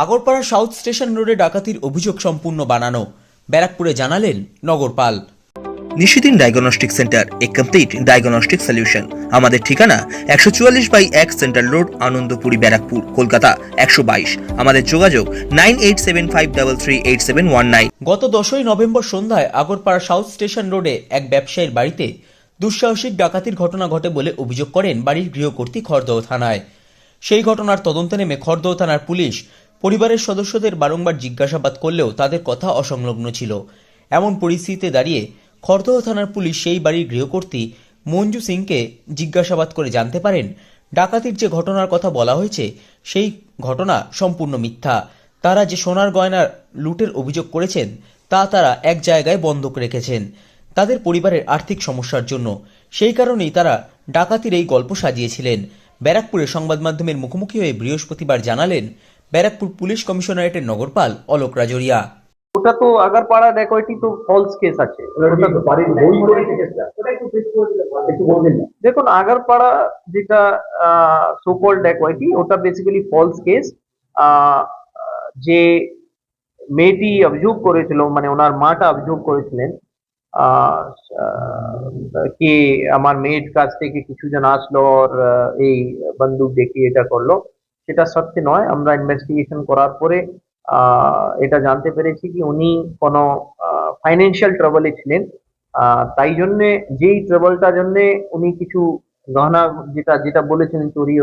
Agarpara south station রোডে ডাকাতির অভিযোগ সম্পূর্ণ বানানো। ব্যারাকপুরে জানালেন নগরপাল। Nishidin diagnostic centre a complete diagnostic solution আমাদের ঠিকানা একশো চুয়াল্লিশ বাই এক সেন্ট্রাল রোড আনন্দপুরি ব্যারাকপুর কলকাতা একশো বাইশ। আমাদের যোগাযোগ nine eight seven five double three eight seven one nine. গত দশই নভেম্বর সন্ধ্যায় আগরপাড়া সাউথ স্টেশন রোডে এক ব্যবসায়ীর বাড়িতে দুঃসাহসিক ডাকাতির ঘটনা ঘটে বলে অভিযোগ করেন বাড়ির গৃহকর্ত্রী খড়দহ থানায়। সেই ঘটনার তদন্তে নেমে খড়দহ থানার পুলিশ পরিবারের সদস্যদের বারংবার জিজ্ঞাসাবাদ করলেও তাদের কথা অসংলগ্ন ছিল। এমন পরিস্থিতিতে দাঁড়িয়ে খড়দহ থানার পুলিশ সেই বাড়ির গৃহকর্ত্রী মঞ্জু সিংকে জিজ্ঞাসাবাদ করে জানতে পারেন, ডাকাতির যে ঘটনার কথা বলা হয়েছে, সেই ঘটনা সম্পূর্ণ মিথ্যা। তারা যে সোনার গয়নার লুটের অভিযোগ করেছেন, তা তারা এক জায়গায় বন্ধক রেখেছেন তাদের পরিবারের আর্থিক সমস্যার জন্য। সেই কারণেই তারা ডাকাতির এই গল্প সাজিয়েছিলেন। ব্যারাকপুরে সংবাদ মাধ্যমের মুখোমুখি হয়ে বৃহস্পতিবার জানালেন ব্যারাকপুর পুলিশ কমিশনারেটের নগরপাল অলোক রাজরিয়া। ওটা তো আগারপাড়া ডেকোয়েটি তো ফলস কেস আছে। দেখুন, আগারপাড়া যেটা সোকল ডেকোয়েটি ওটা বেসিক্যালি ফলস কেস যে মেয়েটি অভিযোগ করেছিল মানে ওনার মাটা অভিযোগ করেছিলেন কি আমার মেয়ের কাছ থেকে কিছু জন আসলো, আর এই বন্দুক দেখিয়ে এটা করল। সেটা সত্যি নয়। আমরা ইনভেস্টিগেশন করার পরে এটা জানতে পেরেছি কি উনি কোনো ফাইন্যান্সিয়াল ট্রাবলে ছিলেন। তাই জন্যে যেই ট্রাবলটার জন্যে উনি কিছু গহনা যেটা যেটা বলেছিলেন চুরি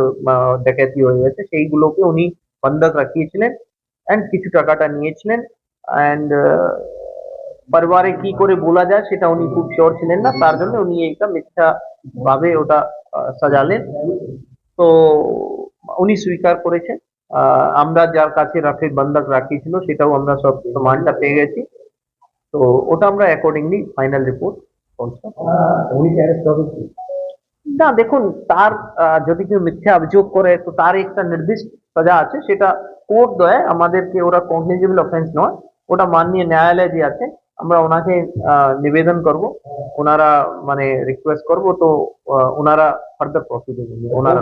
ডাকাতি হয়ে গেছে, সেইগুলোকে উনি বন্ধক রাখিয়েছিলেন অ্যান্ড কিছু টাকাটা নিয়েছিলেন অ্যান্ড পরিবারে কি করে বলা যায় সেটা উনি খুব শিওর ছিলেন না। তার জন্য উনি এইটা মিথ্যা ভাবে ওটা সাজালেন। তো উনি স্বীকার করেছেন। আহ, আমরা যার কাছে রাখে বন্ধক রাখিয়েছিল সেটাও আমরা সব প্রমাণটা পেয়ে গেছি। তো ওটা আমরা অ্যাকর্ডিংলি ফাইনাল রিপোর্ট না দেখুন তার যদি কেউ মিথ্যা অভিযোগ করে তো তার একটা নির্দিষ্ট সাজা আছে সেটা কোর্ট দেয় আমাদেরকে ওরা কগনিজেবল অফেন্স নয় ওটা মাননীয় ন্যায়ালয় যে আছে আমরা ওনাকে নিবেদন করব ওনারা মানে রিকোয়েস্ট করব তো ওনারা ফার্দার প্রসিডিং ওনারা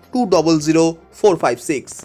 two double zero four five six